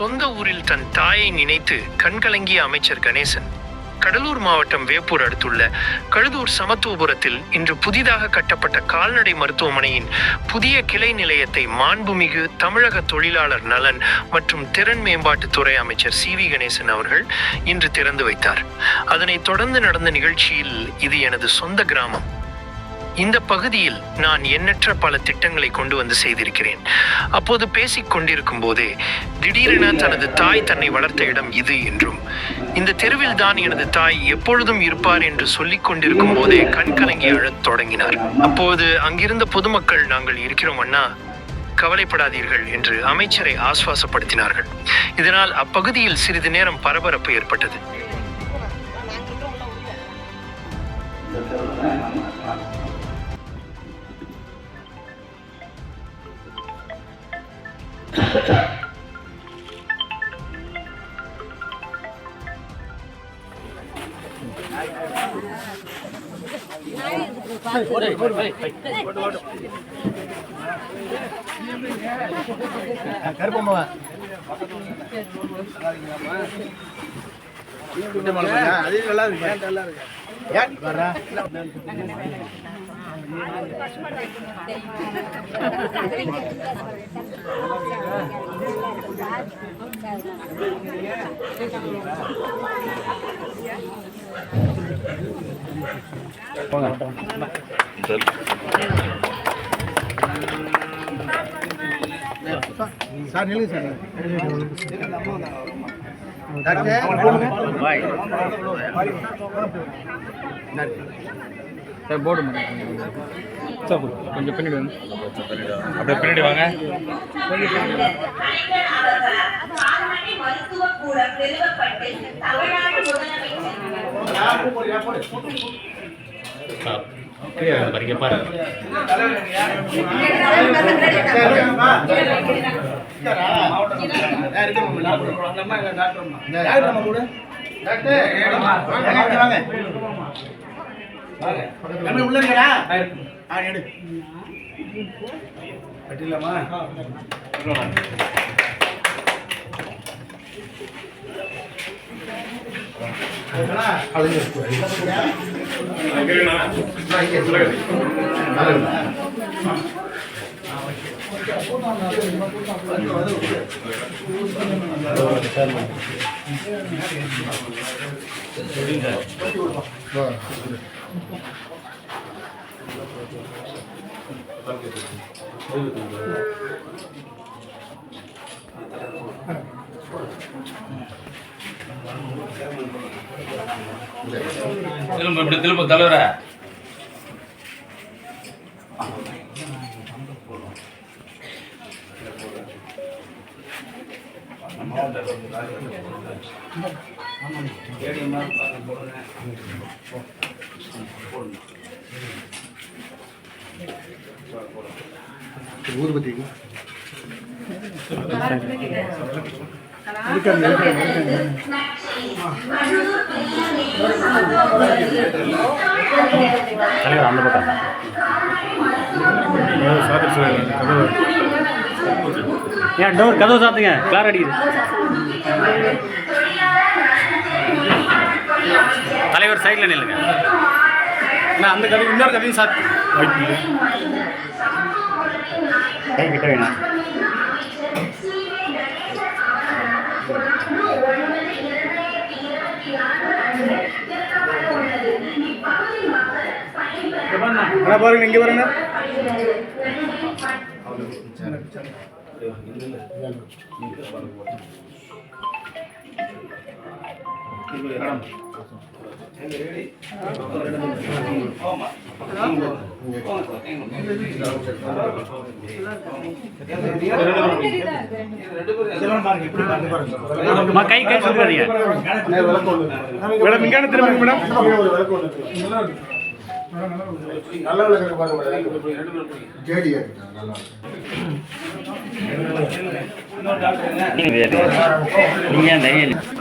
சொந்த ஊரில் தன் தாயை நினைத்து கண்கலங்கிய அமைச்சர் கணேசன் கடலூர் மாவட்டம் வேப்பூர் அடுத்துள்ள கழுதூர் சமத்துவபுரத்தில் இன்று புதிதாக கட்டப்பட்ட கால்நடை மருத்துவமனையின் புதிய கிளை நிலையத்தை மாண்புமிகு தமிழக தொழிலாளர் நலன் மற்றும் திறன் மேம்பாட்டுத்துறை அமைச்சர் சி வி கணேசன் அவர்கள் இன்று திறந்து வைத்தார். அதனைத் தொடர்ந்து நடந்த நிகழ்ச்சியில் இது எனது சொந்த கிராமம். இந்த பகுதியில் நான் எண்ணற்ற பல திட்டங்களை கொண்டு வந்து செய்திருக்கிறேன். அப்போது பேசிக் கொண்டிருக்கும் போதே திடீரென தனது தாய் தன்னை வளர்த்த இடம் இது என்றும் இந்த தெருவில் தான் எனது தாய் எப்பொழுதும் இருப்பார் என்று சொல்லிக் கொண்டிருக்கும் போதே கண் கலங்கி அழத் தொடங்கினார். அப்போது அங்கிருந்த பொதுமக்கள் நாங்கள் இருக்கிறோம் அண்ணா கவலைப்படாதீர்கள் என்று அமைச்சரை ஆஸ்வாசப்படுத்தினார்கள். இதனால் அப்பகுதியில் சிறிது நேரம் பரபரப்பு ஏற்பட்டது. கருப்பம்மா அது நல்லா இருக்கு. நல்லா இருக்கு? ஏன் வர்றா சார் நில்லுங்க சார் சார் போர்டு சார் கொஞ்சம் பின்னாடி வாங்க. அப்படியே பின்னாடி வாங்க. தமிழ்நாடு பாருங்க உள்ள இருக்கா ஆ எடு. கட்டிடலாமா? திரும்ப திரும்ப தலைவர. தலைவர் அந்த பக்கம் ஏன் டோர் கதவு சாத்துங்க கிளார் அடிக்குது தலைவர் சைடில் நில்லுங்க நான் அந்த கதை இன்னொரு கதையும் சாத்தி வாய்ப்பு கிட்ட வேணாம் அண்ணா பாருங்க இங்க பாருங்க. கை கை சுத்தாதீங்க மேடம் இங்கான திரும்ப மேடம். நல்ல விளக்கு பாருங்க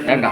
நல்லா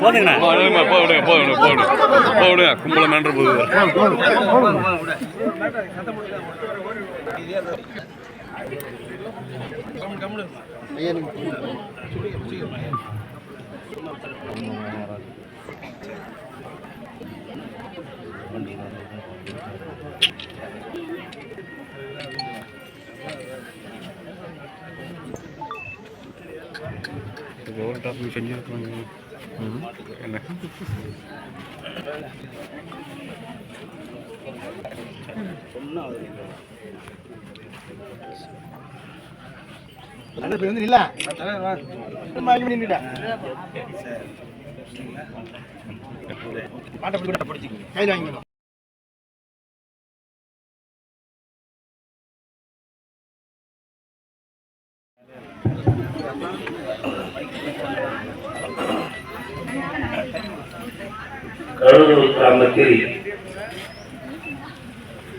போதுங்கண்ணா போடுங்க போடுங்க போடுங்க போடுங்க. போடுங்க கும்பலம் நன்று போகுது ஒரு டாபிக் செஞ்சுருக்காங்க என்ன? இப்ப வந்து இல்ல பாட்டை கையில் வாங்கிக்கணும் கடலூர் கிராமத்தில்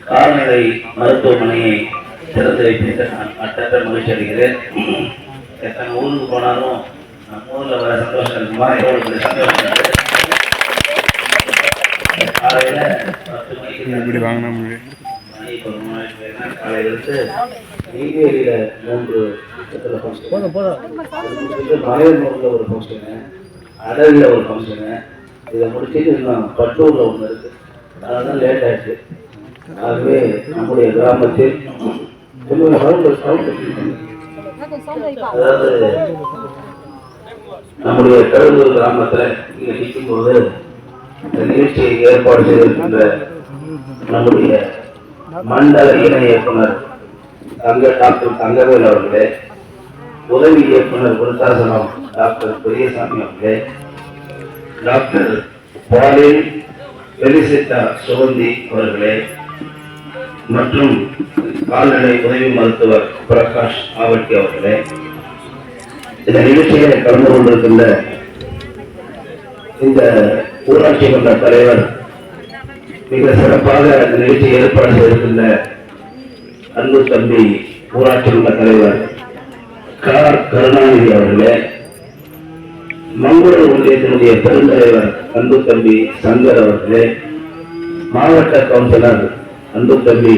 கால்நடை மருத்துவமனையை திறந்து வைப்பதற்கு நான் மட்டற்ற மகிழ்ச்சி அடைகிறேன். எத்தனை ஊருக்கு போனாலும் நம்ம ஊரில் வர சந்தோஷம் இருக்குமா எவ்வளவு சந்தோஷம் இருக்கு. பத்து மணிக்கு வாங்கினா மணி இப்போ மூன்று இடத்துல ஃபங்க்ஷன் மலையனூர்ல ஒரு ஃபங்க்ஷனு அடவியில் ஒரு ஃபங்க்ஷனு இதை முடிச்சுட்டு இன்னும் பட்டூரில் ஒன்று இருக்குது அதனால லேட் ஆயிடுச்சு. ஆகவே நம்முடைய கிராமத்தில் கொஞ்சம் அதாவது நம்முடைய கடலூர் கிராமத்தில் இங்கே நிற்கும்போது இந்த நிகழ்ச்சியை ஏற்பாடு செய்திருக்கின்ற நம்முடைய மண்டல இணை இயக்குனர் தங்க டாக்டர் தங்கவேல் அவர்களே உதவி இயக்குனர் குருசாசனம் டாக்டர் பெரியசாமி அவர்களே டாக்டர் பாலின் பெலிசிட்டா சுகந்தி அவர்களே மற்றும் கால்நடை உதவி மருத்துவர் பிரகாஷ் ஆவட்டி அவர்களே. இந்த நிகழ்ச்சியிலே கலந்து கொண்டிருக்கின்ற இந்த ஊராட்சி மன்ற தலைவர் மிக சிறப்பாக இந்த நிகழ்ச்சியை ஏற்பாடு செய்திருக்கின்ற அன்பு தம்பி ஊராட்சி மன்ற தலைவர் கார் கருணாநிதி அவர்களே. மங்களூர் ஒன்றியத்தினுடைய பெருந்தலைவர் அன்பு தம்பி சங்கர் அவர்களே மாவட்ட கவுன்சிலர் அன்பு தம்பி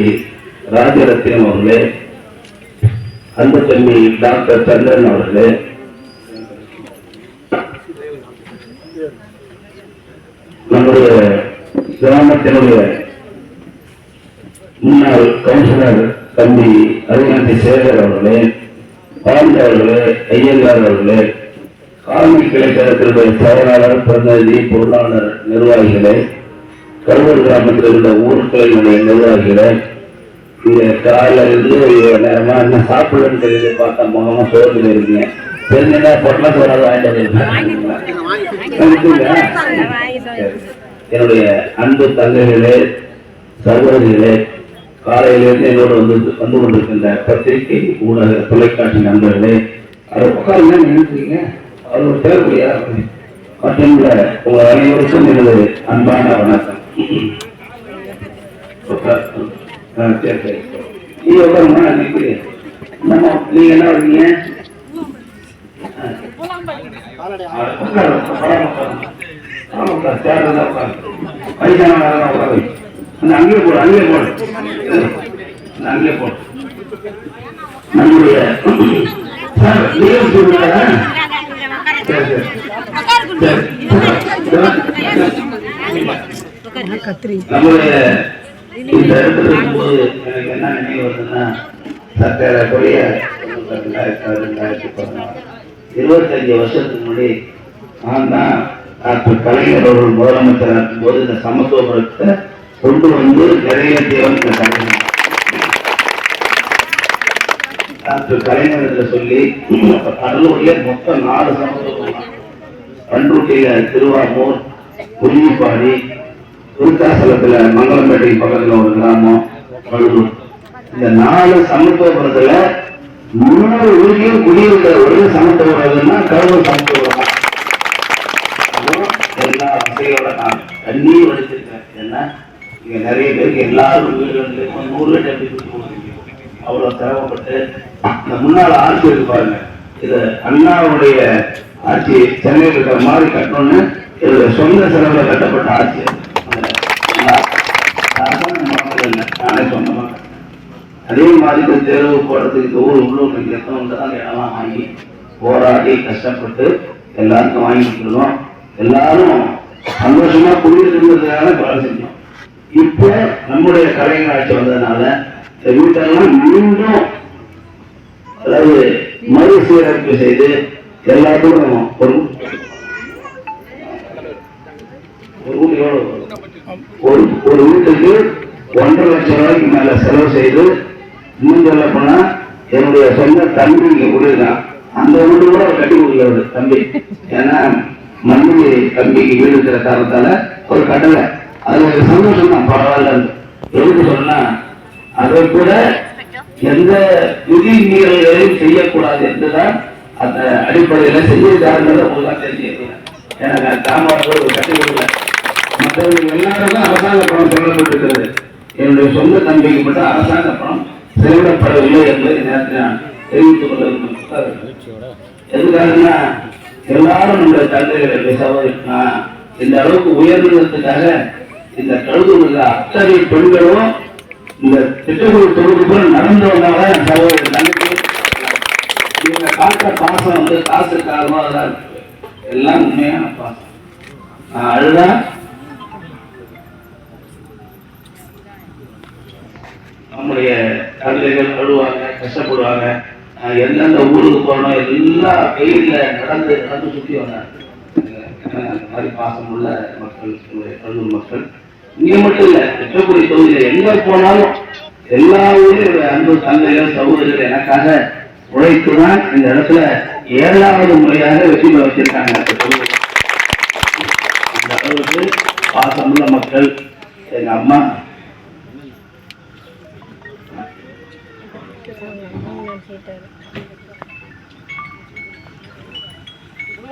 ராஜரத்தினம் அவர்களே அன்பு தம்பி டாக்டர் சந்திரன் அவர்களே. நம்முடைய கிராமத்தினுடைய முன்னாள் கவுன்சிலர் தம்பி அருணாந்தி சேகர் அவர்களே பாண்டவர்களே ஐயங்கார் அவர்களே காலனி கிளைக்கழகத்தினுடைய செயலாளர் பிரதிநிதி பொருளாளர் நிர்வாகிகளே கருவூர் கிராமத்தில் உள்ள ஊர்களினுடைய நிர்வாகிகளே இங்க காலையில இருந்து இவ்வளவு நேரமா என்ன சாப்பிடணும்னு தெரியுது பார்த்தா முகமா சோர்ந்து இருக்கீங்க தெரிஞ்சுன்னா பொருளை சோறாவது வாங்கிட்டு. என்னுடைய அன்பு தங்கைகளே சகோதரிகளே காலையிலிருந்து என்னோடு வந்து வந்து கொண்டிருக்கின்ற பத்திரிகை ஊடக தொலைக்காட்சி நண்பர்களே அதை உட்காருங்க நினைக்கிறீங்க அவர் தேவையா மற்றும் உங்க அனைவருக்கும் எனது அன்பான வணக்கம். சரி சரி நீ உட்காருமா நினைக்கிறேன் நம்ம நீங்க என்ன. அந்த அங்கேயே போடு. அங்கேயே போடு. அங்கேயே போடு. நம்முடைய சார் லீவ் சொல்லுங்க சரி சரி சரி நம்முடைய இந்த இடத்துல இருக்கும்போது எனக்கு என்ன நினைவு வருதுன்னா சக்கரை ரெண்டாயிரத்தி ரெண்டாயிரத்தி பதினாறு. இருபத்தஞ்சு வருஷத்துக்கு முன்னாடி நான் தான் டாக்டர் கலைஞர் அவர்கள் முதலமைச்சராக இருக்கும்போது இந்த சமத்துவபுரத்தை கொண்டு வந்து நிறைவேற்றியவன் இந்த கலைஞர் டாக்டர் கலைஞரத்துல சொல்லி கடலூர்ல மொத்தம் நாலு சமத்துவம் பண்ருட்டியில திருவாரூர் குறிஞ்சிப்பாடி திருக்காசலத்துல மங்களம்பேட்டை பக்கத்துல ஒரு கிராமம். கடலூர் இந்த நாலு சமத்துவபுரத்துல முன்னூறு ஊரிலும் குடியிருக்கிற ஒரு சமத்துவபுரம்னா கடவுள் சமத்துவபுரம் எல்லா வசதியோட நான் தண்ணி வடிச்சிருக்கேன் ஏன்னா இங்க நிறைய பேருக்கு எல்லாரும் வீடுகளில் நூறு லிட்டர் எப்படி அவ்வளவு சிரமப்பட்டு இந்த முன்னாள் ஆட்சி இருக்கு பாருங்க. இது அண்ணாவுடைய ஆட்சி சென்னையில் இருக்கிற மாதிரி கட்டணும்னு இது சொந்த செலவுல கட்டப்பட்ட ஆட்சி இல்லை நானே மாட்டாங்க அதே மாதிரி தேர்வு போடுறதுக்கு இந்த ஊர் உள்ளூர் எத்தனை உண்டு இடம்லாம் வாங்கி போராடி கஷ்டப்பட்டு எல்லாருக்கும் வாங்கி கொடுத்துருந்தோம் எல்லாரும் சந்தோஷமா குடியிருக்கிறதுக்காக வேலை செஞ்சோம். இப்போ நம்முடைய கலைஞர் ஆட்சி வந்ததுனால இந்த வீட்டெல்லாம் மீண்டும் அதாவது மறுசீரமைப்பு செய்து எல்லாத்துக்கும் ஒரு ஒரு ஒரு வீட்டுக்கு ஒன்றரை லட்சம் ரூபாய்க்கு மேல செலவு செய்து இன்னும் சொல்ல போனா என்னுடைய சொந்த தம்பி இங்க கூடியிருக்கான். அந்த வீடு கூட அவர் கட்டி கொடுக்கிறது தம்பி. ஏன்னா மண்ணி தம்பிக்கு வீடு இருக்கிற காரணத்தால ஒரு கடலை அது ஒரு சந்தோஷம் தான் பரவாயில்ல. எதுக்கு சொன்னா அதை கூட எந்த விதி மீறல்களையும் செய்யக்கூடாது என்றுதான் அந்த அடிப்படையில செய்யக்கூடாதுன்றதை உங்களுக்கு தெரிஞ்சுக்கிறேன் ஏன்னா தாமாவோட ஒரு கட்டி கொடுக்கல மற்றவங்க எல்லாருக்கும் அரசாங்க பணம் சொல்லப்பட்டிருக்கிறது என்னுடைய சொந்த தம்பிக்கு மட்டும் அரசாங்க பணம் செலவிடப்படவில்லை என்பதை நேரத்தில் நான் தெரிவித்துக் கொள்ள விரும்புகிறேன். எதுக்காகன்னா எல்லாரும் நம்முடைய தந்தைகள் என்னுடைய சகோதரி நான் இந்த அளவுக்கு உயர்ந்ததுக்காக இந்த கழுதுள்ள அத்தனை பெண்களும் இந்த திட்டக்குழு தொகுப்புக்குள்ள நடந்து வந்தாங்க என் சகோதரி தங்கச்சி இவங்க காட்டுற பாசம் வந்து அதெல்லாம் இருக்கு. எல்லாம் உண்மையான பாசம் நான் நம்முடைய தந்தைகள் அழுவாங்க கஷ்டப்படுவாங்க. எந்தெந்த ஊருக்கு போனோம் எல்லா வெயில்ல நடந்து நடந்து சுத்தி வந்தாங்க. அந்த மாதிரி பாசமுள்ள மக்கள் கல்லூர் மக்கள். இங்க மட்டும் இல்ல வெற்றக்குடி தொகுதியில எங்க போனாலும் எல்லா ஊரிலும் அன்பு தந்தைகள் சகோதரர்கள் எனக்காக உழைத்துதான் இந்த இடத்துல ஏழாவது முறையாக வெற்றி பெற வச்சிருக்காங்க. அந்த அளவுக்கு பாசமுள்ள மக்கள் எங்க அம்மா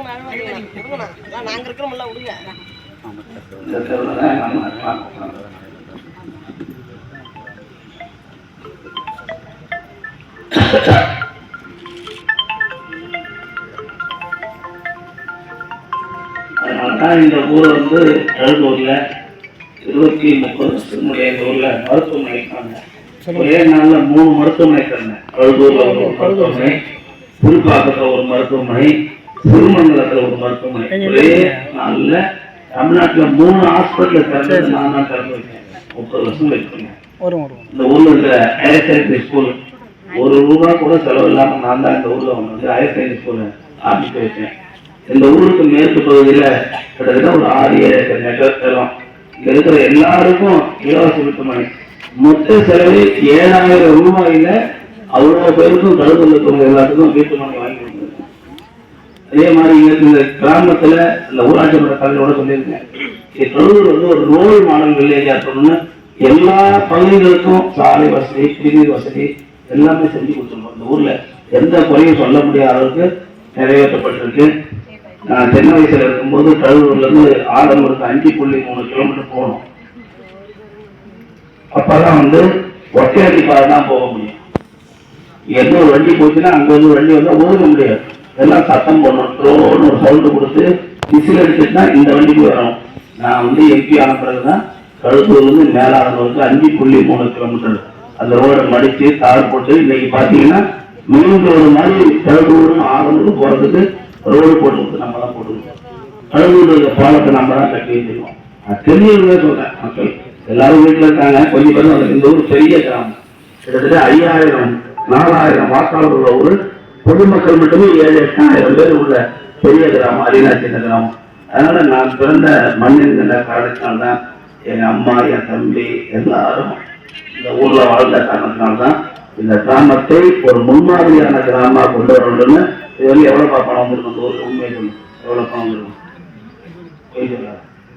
நாங்க இருக்கிறோம்ல விடுங்க. அதனாலதான் இந்த ஊர் வந்து எழுதூர்ல இருபத்தி முப்பது வருஷத்துக்கு இந்த ஊர்ல மருத்துவமனை இருக்காங்க ஒரே நாள்ல மூணு மருத்துவமனை தந்தேன் எழுதூர்ல ஒரு மருத்துவமனை புதுப்பாக்கத்துல ஒரு மருத்துவமனை திருமங்கலத்துல ஒரு மருத்துவமனை. ஒரே நாள்ல தமிழ்நாட்டுல மூணு ஹாஸ்பிட்டல் திறந்து நான் தான் திறந்து வைக்கிறேன். முப்பது வருஷம் வச்சிருக்கேன் இந்த ஊர்ல இருக்கிற ஹையர் செகண்டரி ஸ்கூல் ஒரு ரூபா கூட செலவு இல்லாம நான் தான் இந்த ஊர்ல வந்து ஹையர் செகண்டரி ஸ்கூல் ஆரம்பிச்சு வச்சேன் இந்த ஊருக்கு மேற்கு பகுதியில கிட்டத்தட்ட ஒரு ஆறு ஏழு ஏக்கர் நெட்வொர்க் தரும் இங்க இருக்கிற எல்லாருக்கும் இலவச வீட்டுமனை மொத்த செலவு ஏழாயிரம் ரூபாயில அவ்வளவு பேருக்கும் இருக்கிறவங்க எல்லாத்துக்கும் வீட்டுமனை வாங்கி கொடுத்துருக்கேன் அதே மாதிரி இந்த கிராமத்துல இந்த ஊராட்சி மன்ற தலைவரோட சொல்லியிருக்கேன். தொழில் வந்து ஒரு ரோல் மாடல் வில்லேஜா இருக்கணும்னு எல்லா பகுதிகளுக்கும் சாலை வசதி குடிநீர் வசதி எல்லாமே செஞ்சு கொடுத்துருக்கோம். இந்த ஊர்ல எந்த குறையும் சொல்ல முடியாத அளவுக்கு நிறைவேற்றப்பட்டிருக்கு. நான் சின்ன வயசுல இருக்கும்போது கழுவூர்ல இருந்து ஆலமூருக்கு அஞ்சு புள்ளி மூணு கிலோமீட்டர் போகணும் அப்பதான் வந்து ஒற்றையடி பாதை தான் போக முடியும். எந்த ஒரு வண்டி போச்சுன்னா அங்க வந்து வண்டி வந்தா ஓட முடியாது. எல்லாம் சத்தம் போடணும் ட்ரோன்னு ஒரு சவுண்டு கொடுத்து விசில் தான் இந்த வண்டிக்கு வரும். நான் வந்து எம்பி ஆன பிறகுதான் கழுத்தூர்லேருந்து மேலானவருக்கு அஞ்சு புள்ளி மூணு கிலோமீட்டர் அந்த ரோடை மடித்து தார் போட்டு இன்னைக்கு பார்த்தீங்கன்னா மீன் ரோடு மாதிரி கழுத்தூரும் ஆலந்தூரும் போறதுக்கு ரோடு போட்டு நம்ம தான் போட்டுருக்கோம் கழுத்தூர் பாலத்தை நம்ம தான் கட்டி வச்சிருக்கோம். நான் தெரிஞ்சவங்களே சொல்கிறேன் மக்கள். எல்லாரும் வீட்டில் இருக்காங்க கொஞ்சம் பேரும் இந்த ஊர் பெரிய கிராமம். கிட்டத்தட்ட ஐயாயிரம் நாலாயிரம் வாக்காளர் உள்ள பொதுமக்கள் மட்டுமே ஏழு எட்டாயிரம் பேர் உள்ள பெரிய கிராமம் அரியநாச்சி கிராமம். அதனால நான் பிறந்த மண்ணின் காரணத்தினால்தான் எங்க அம்மா என் தம்பி எல்லாரும் இந்த ஊர்ல வாழ்ந்த காரணத்தினால்தான் இந்த கிராமத்தை ஒரு முன்மாதிரியான கிராமமா கொண்டு வரணும்னு இது வந்து எவ்வளவு பணம் வந்துருக்கும் இந்த ஊருக்கு உண்மை சொல்லு. எவ்வளவு பணம் வந்துருக்கும்? பொய்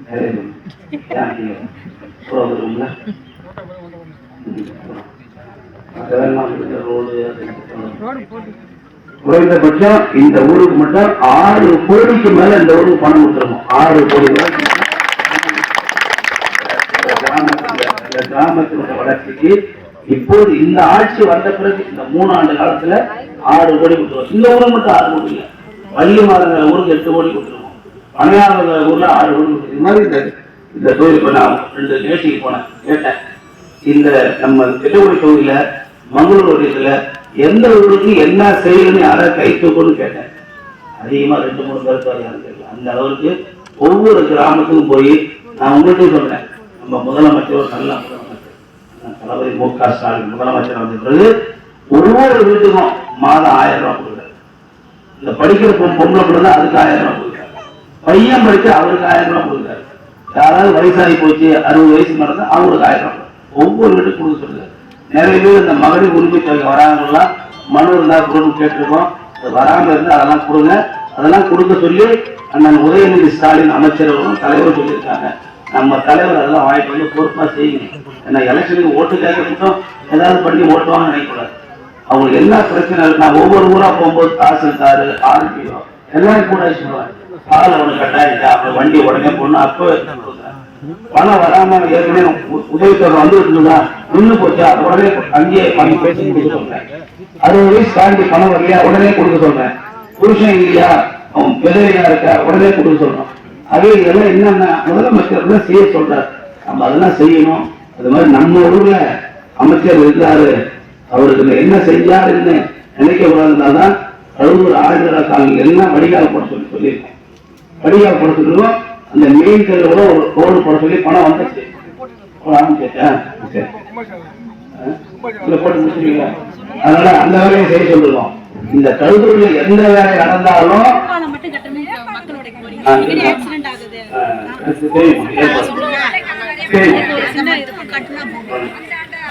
நிறைய அதெல்லாம் ரோடு குறைந்தபட்சம் இந்த ஊருக்கு மட்டும் ஆறு கோடிக்கு மேல இந்த ஊருக்கு பணம் கொடுத்துருக்கோம். ஆறு கோடி ரூபாய் கிராமத்துல இந்த கிராமத்தினுடைய வளர்ச்சிக்கு இப்போது இந்த ஆட்சி வந்த பிறகு இந்த மூணு ஆண்டு காலத்துல ஆறு கோடி கொடுத்துருவோம் இந்த ஊருக்கு மட்டும் ஆறு கோடி இல்லை. வள்ளி மாதங்கிற ஊருக்கு எட்டு கோடி கொடுத்துருவோம் பணியாளர் ஊர்ல ஆறு கோடி கொடுத்துருவோம் இது மாதிரி இந்த இந்த தொழில் பண்ண நான் ரெண்டு நிகழ்ச்சிக்கு போனேன் கேட்டேன். இந்த நம்ம திட்டக்குடி தொகுதியில மங்களூர் இதுல எந்த ஊருக்கு என்ன செய்யணும்னு யாரா கை தூக்கணும்னு கேட்டேன். அதிகமா ரெண்டு மூணு பேருக்கு யாரும் கேட்கல. அந்த அளவுக்கு ஒவ்வொரு கிராமத்துக்கும் போய் நான் உங்கள்கிட்ட சொல்றேன். நம்ம முதலமைச்சர் ஒரு நல்ல முதலமைச்சர். தளபதி மு க ஸ்டாலின் முதலமைச்சர் வந்த பிறகு ஒவ்வொரு வீட்டுக்கும் மாதம் ஆயிரம் ரூபாய் கொடுக்குறாரு. இந்த படிக்கிற பொம்பளை பிள்ளை அதுக்கு ஆயிரம் ரூபாய் கொடுக்குறாரு. பையன் படிச்சு அவருக்கு ஆயிரம் ரூபாய் கொடுக்குறாரு. யாராவது வயசாகி போச்சு அறுபது வயசு நடந்தால் அவங்களுக்கு ஆயிரம் ரூபாய் ஒவ்வொரு வீட்டுக்கு கொடுக்க சொல்லுறாரு நிறைய பேர் இந்த மகளிர் உரிமை தொகை வராங்கலாம். மனு இருந்தா கொடுன்னு கேட்டிருக்கோம். வராமல் இருந்தால் அதெல்லாம் கொடுங்க. அதெல்லாம் கொடுக்க சொல்லி அண்ணன் உதயநிதி ஸ்டாலின் அமைச்சர்களும் தலைவரும் தலைவர் சொல்லியிருக்காங்க. நம்ம தலைவர் அதெல்லாம் வாங்கிட்டு வந்து பொறுப்பாக செய்யணும் ஏன்னா எலெக்ஷனுக்கு ஓட்டு கேட்க மட்டும் ஏதாவது பண்ணி ஓட்டுவாங்கன்னு நினைக்கக்கூடாது. அவங்களுக்கு என்ன பிரச்சனை இருக்கு நான் ஒவ்வொரு ஊராக போகும்போது தாசில்தார் ஆர்பிஓ எல்லாரும் கூட சொல்லுவாங்க பால் அவனுக்கு கட்டாயிட்டா அப்புறம் வண்டி உடனே போடணும் அப்போ பணம் வராம ஏற்கனவே உ- உதவித்தொகை வந்து இருக்குதா நின்று போச்சா? உடனே அங்கேயே பண்ணி பேசி கொடுக்க சொல்றேன். அறுபது வயசு தாண்டி பணம் வரலையா? உடனே கொடுக்க சொல்றேன். புருஷன் இல்லையா? அவன் விதவையா இருக்கா? உடனே கொடுக்க சொல்றான். அதே இதெல்லாம் என்னென்ன முதலமைச்சர் தான் செய்ய சொல்றாரு. நம்ம அதெல்லாம் செய்யணும். அது மாதிரி நம்ம ஊர்ல அமைச்சர் இருந்தாரு. அவருக்கு என்ன செஞ்சாருன்னு நினைக்க கூடாதுனால்தான் அறுபது ஆயிரம் காலங்கள் எல்லாம் வடிகால் போட சொல்லி சொல்லியிருக்கோம். வடிகால் போட சொல்லுவோம் அந்த மெயின் தெருவோட ஒரு ரோடு போட சொல்லி பணம் வந்துச்சு போட்டு முடிச்சிருக்கீங்களா அதனால அந்த வேலையை செய்ய சொல்லுவோம். இந்த கழுதூர்ல எந்த வேலை நடந்தாலும்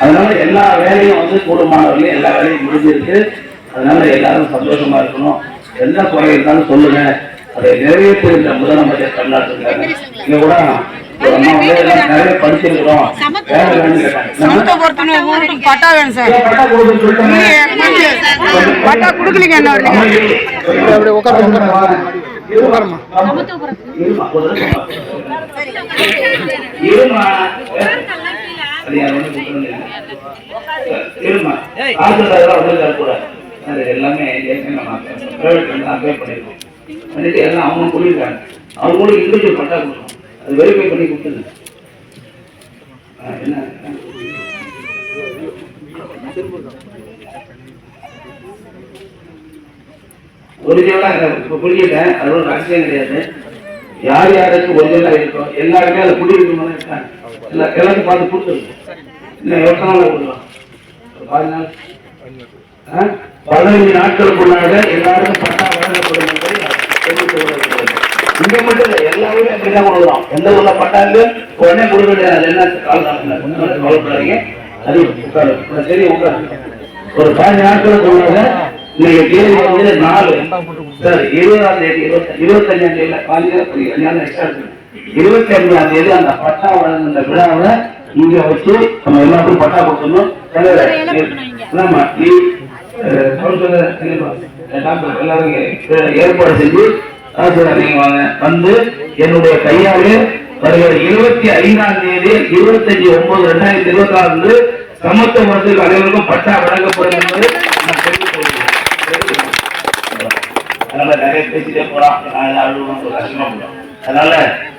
அதனால எல்லா வேலையும் வந்து கூடுமானவர்களையும் எல்லா வேலையும் முடிஞ்சிருக்கு. அதனால எல்லாரும் சந்தோஷமா இருக்கணும். எந்த குறை இருந்தாலும் சொல்லுங்க. அதை நிறைவேற்றுகின்ற முதலமைச்சர் இங்க கூட பட்டா வேணும் சார். பட்டா கொடுக்கலீங்க என்ன. அப்படியே உட்காரு, எல்லாமே நம்ம பண்ணிருக்கோம். பண்ணிட்டு எல்லாம் அவங்க சொல்லியிருக்காங்க. அவங்களுக்கு individual பட்டா கொடுக்கணும். அது வெரிஃபை பண்ணி கொடுத்துருங்க. என்ன ஒரிஜினலா இப்ப புரிஞ்சுட்டேன் அது ஒரு ரகசியம் கிடையாது யார் யாருக்கு ஒரிஜினலாக இருக்கோ எல்லாருமே அதை குடியிருக்கணும் இருக்காங்க எல்லா எல்லாத்தையும் பார்த்து கொடுத்துருங்க இன்னும் எத்தனை நாள் கொடுக்கலாம் ஒரு பாஞ்சு நாள் ஆ? பதினைஞ்சு நாட்களுக்குள்ளாக எல்லாருக்கும் பட்டா இங்க மட்டும் இல்லை எல்லா ஊரும் அப்படிதான் கொடுக்குறோம் எந்த ஊர்ல பட்டா இருக்கு உடனே கொடுக்க முடியாது என்ன கவலைப்படாதீங்க அது உட்காரு தெரியும் உட்காரு ஒரு பதினஞ்சு நாட்களுக்கு உள்ளாக இன்னைக்கு தேதி வந்து நாலு சார் இருபதாம் தேதி இருபத்தி இருபத்தஞ்சாம் தேதியில பாஞ்சு எக்ஸ்ட்ரா இருபத்தி அஞ்சாம் தேதி அந்த பட்டா வழங்குகின்ற விழாவை இங்க வச்சு நம்ம எல்லாருக்கும் பட்டா தலைவர், ஆமா நீ அஹ், கவுன்சிலர், கண்டிப்பா, எல்லாரும் ஏற்பாடு செஞ்சு ஆசிரியர் நீங்க வாங்க வந்து என்னுடைய கையாலே வருகிற இருபத்தி ஐந்தாம் தேதி இருபத்தஞ்சு ஒன்பது ரெண்டாயிரத்தி இருபத்தி ஆறு அன்று சமத்துவத்துக்கு அனைவருக்கும் பட்டா வழங்கப்படும் என்பது நான் தெரிவித்துக் அதனால நிறைய பேசிட்டே போலாம் நான் அழுவணும் ஒரு கஷ்டமா போடும் அதனால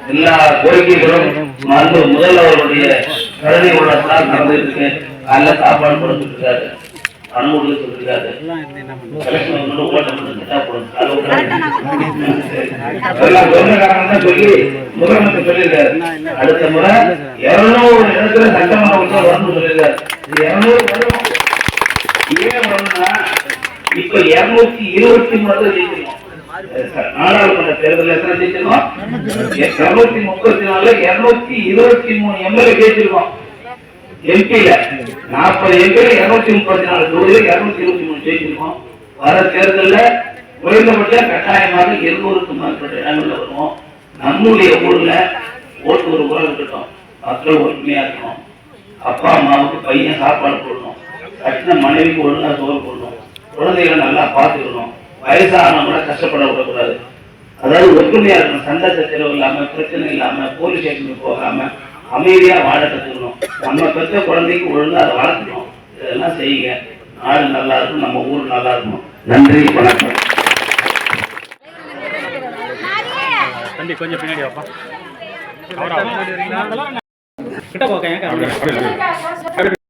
எல்லா கோரிக்கைகளும் வந்து முதல்வருடைய கருணை உள்ளதால் நடந்துருக்கு நல்ல சாப்பாடு கொடுத்துட்டு இருக்காரு அனுமதி சொல்லிருக்காரு சொல்லி முதலமைச்சர் சொல்லியிருக்காரு. அடுத்த முறை இருநூறு இடத்துல சட்டமன்ற உறுப்பினர் வரணும்னு சொல்லியிருக்காரு. இது இருநூறு வரும் ஏன் இப்ப இருநூத்தி இருபத்தி மூணு ஜெயிச்சிருக்கோம் நாடாளுமன்ற தேர்தல் எத்தனை ஜெயிச்சிருக்கோம்? இருநூத்தி முப்பத்தி நாலுல இருநூத்தி இருபத்தி மூணு எம்எல்ஏ ஜெயிச்சிருக்கோம். எம்பியில நாற்பது எம்பியில இருநூத்தி முப்பத்தி நாலு தொகுதியில இருநூத்தி இருபத்தி மூணு ஜெயிச்சிருக்கோம். வர தேர்தலில் குறைந்தபட்சம் கட்டாயமாக இருநூறுக்கு மேற்பட்ட இடங்கள்ல வருவோம். நம்முடைய ஊர்ல ஓட்டு ஒரு குரல் இருக்கட்டும். மக்கள் ஒற்றுமையா இருக்கணும். அப்பா அம்மாவுக்கு பையன் சாப்பாடு போடணும். கட்டின மனைவிக்கு ஒழுங்கா சோறு போடணும். குழந்தைகளை நல்லா பார்த்துக்கணும். வயசானவங்கள கஷ்டப்பட விடக்கூடாது. அதாவது ஒற்றுமையா இருக்கணும். சண்டை சச்சரவு இல்லாம பிரச்சனை இல்லாம போலீஸ் ஸ்டேஷனுக்கு போகாம அமைதியா வாழ கத்துக்கணும். நம்ம பெற்ற குழந்தைக்கு ஒழுங்கா அதை வளர்க்கணும். இதெல்லாம் செய்யுங்க. நாடு நல்லா இருக்கும் நம்ம ஊர் நல்லா இருக்கும். நன்றி வணக்கம். தம்பி கொஞ்சம் பின்னாடி வாப்பா. கிட்ட போக்க ஏன்